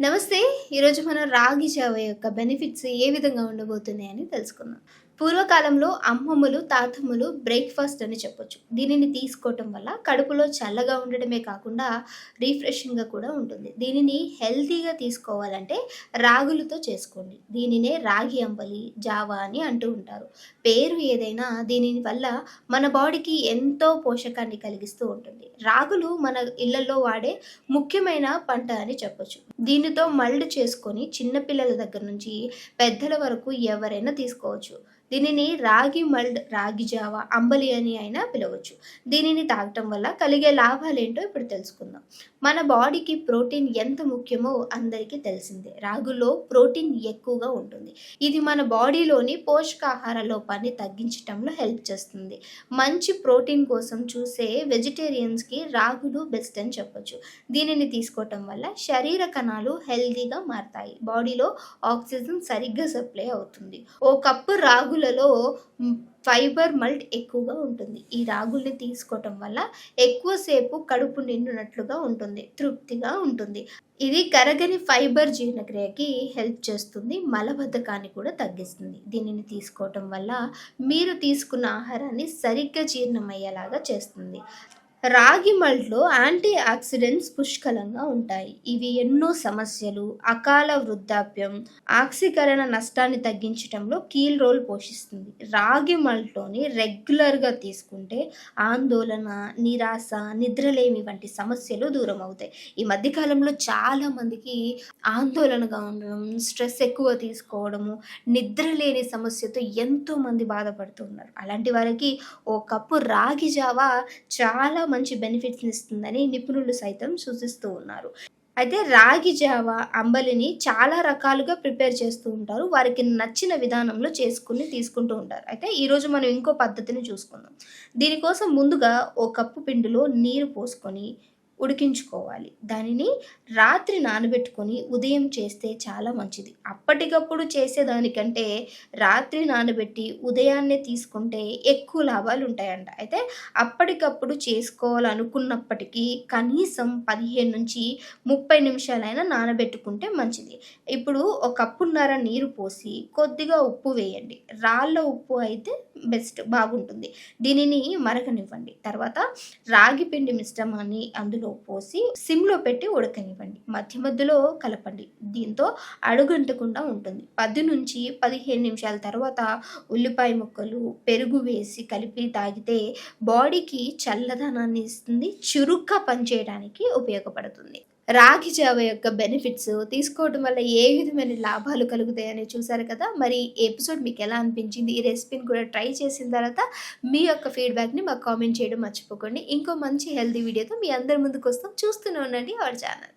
నమస్తే. ఈరోజు మనం రాగి జావ యొక్క బెనిఫిట్స్ ఏ విధంగా ఉండబోతున్నాయి అని తెలుసుకుందాం. పూర్వకాలంలో అమ్మమ్మలు తాతమ్మలు బ్రేక్ఫాస్ట్ అని చెప్పొచ్చు. దీనిని తీసుకోవటం వల్ల కడుపులో చల్లగా ఉండడమే కాకుండా రీఫ్రెషింగ్గా కూడా ఉంటుంది. దీనిని హెల్తీగా తీసుకోవాలంటే రాగులతో చేసుకోండి. దీనినే రాగి అంబలి జావా అని అంటూ ఉంటారు. పేరు ఏదైనా దీని వల్ల మన బాడీకి ఎంతో పోషకాన్ని కలిగిస్తూ ఉంటుంది. రాగులు మన ఇళ్ళలో వాడే ముఖ్యమైన పంట అని చెప్పొచ్చు. దీనితో మల్డ్ చేసుకొని చిన్నపిల్లల దగ్గర నుంచి పెద్దల వరకు ఎవరైనా తీసుకోవచ్చు. దీనిని రాగి మల్డ్ రాగి జావ అంబలి అని అయినా పిలవచ్చు. దీనిని తాగటం వల్ల కలిగే లాభాలు ఏంటో ఇప్పుడు తెలుసుకుందాం. మన బాడీకి ప్రోటీన్ ఎంత ముఖ్యమో అందరికీ తెలిసిందే. రాగులో ప్రోటీన్ ఎక్కువగా ఉంటుంది. ఇది మన బాడీలోని పోషకాహార లోపాన్ని తగ్గించటంలో హెల్ప్ చేస్తుంది. మంచి ప్రోటీన్ కోసం చూసే వెజిటేరియన్స్కి రాగులు బెస్ట్ అని చెప్పొచ్చు. దీనిని తీసుకోవటం వల్ల శరీర కణాలు హెల్తీగా మారతాయి. బాడీలో ఆక్సిజన్ సరిగ్గా సప్లై అవుతుంది. ఓ కప్పు రాగు రాగులలో ఫైబర్ మల్ట్ ఎక్కువగా ఉంటుంది. ఈ రాగుల్ని తీసుకోవటం వల్ల ఎక్కువసేపు కడుపు నిండునట్లుగా ఉంటుంది తృప్తిగా ఉంటుంది. ఇది కరగని ఫైబర్ జీర్ణక్రియకి హెల్ప్ చేస్తుంది మలబద్ధకాన్ని కూడా తగ్గిస్తుంది. దీనిని తీసుకోవటం వల్ల మీరు తీసుకున్న ఆహారాన్ని సరిగ్గా జీర్ణమయ్యేలాగా చేస్తుంది. రాగి మల్ట్లో యాంటీ ఆక్సిడెంట్స్ పుష్కలంగా ఉంటాయి. ఇవి ఎన్నో సమస్యలు అకాల వృద్ధాప్యం ఆక్సీకరణ నష్టాన్ని తగ్గించడంలో కీల్ రోల్ పోషిస్తుంది. రాగి మల్ట్లోని రెగ్యులర్గా తీసుకుంటే ఆందోళన నిరాశ నిద్రలేమి వంటి సమస్యలు దూరం అవుతాయి ఈ మధ్యకాలంలో చాలా మందికి ఆందోళనగా ఉండడం స్ట్రెస్ ఎక్కువ తీసుకోవడము నిద్ర లేని సమస్యతో ఎంతో మంది బాధపడుతున్నారు అలాంటి వారికి ఓ కప్పు రాగి జావా చాలా మంచి బెనిఫిట్స్ని ఇస్తుందని నిపుణులు సైతం సూచిస్తూ ఉన్నారు. అయితే రాగి జావ అంబలిని చాలా రకాలుగా ప్రిపేర్ చేస్తూ ఉంటారు. వారికి నచ్చిన విధానంలో చేసుకుని తీసుకుంటూ ఉంటారు. అయితే ఈరోజు మనం ఇంకో పద్ధతిని చూసుకుందాం. దీనికోసం ముందుగా ఓ కప్పు పిండిలో నీరు పోసుకొని ఉడికించుకోవాలి. దానిని రాత్రి నానబెట్టుకొని ఉదయం చేస్తే చాలా మంచిది. అప్పటికప్పుడు చేసేదానికంటే రాత్రి నానబెట్టి ఉదయాన్నే తీసుకుంటే ఎక్కువ లాభాలు ఉంటాయంట. అయితే అప్పటికప్పుడు చేసుకోవాలనుకున్నప్పటికీ కనీసం పదిహేను నుంచి ముప్పై నిమిషాలైనా నానబెట్టుకుంటే మంచిది. ఇప్పుడు ఒక కప్పున్నర నీరు పోసి కొద్దిగా ఉప్పు వేయండి. రాళ్ళ ఉప్పు అయితే బెస్ట్ బాగుంటుంది. దీనిని మరకనివ్వండి తర్వాత రాగి పిండి మిశ్రమాన్ని అందులో పోసి సిమ్లో పెట్టి ఉడకనివ్వండి. మధ్య మధ్యలో కలపండి. దీంతో అడుగంటకుండా ఉంటుంది. పది నుంచి పదిహేను నిమిషాల తర్వాత ఉల్లిపాయ ముక్కలు పెరుగు వేసి కలిపి తాగితే బాడీకి చల్లదనాన్ని ఇస్తుంది చురుగ్గా పనిచేయడానికి ఉపయోగపడుతుంది. రాగి జావ యొక్క బెనిఫిట్స్ తీసుకోవడం వల్ల ఏ విధమైన లాభాలు కలుగుతాయని చూసారు కదా? మరి ఎపిసోడ్ మీకు ఎలా అనిపించింది? ఈ రెసిపీని కూడా ట్రై చేసిన తర్వాత మీ యొక్క ఫీడ్బ్యాక్ని మాకు కామెంట్ చేయడం మర్చిపోకండి. ఇంకో మంచి హెల్తీ వీడియోతో మీ అందరి ముందుకు వస్తాం. చూస్తూనే ఉండండి అవర్ ఛానల్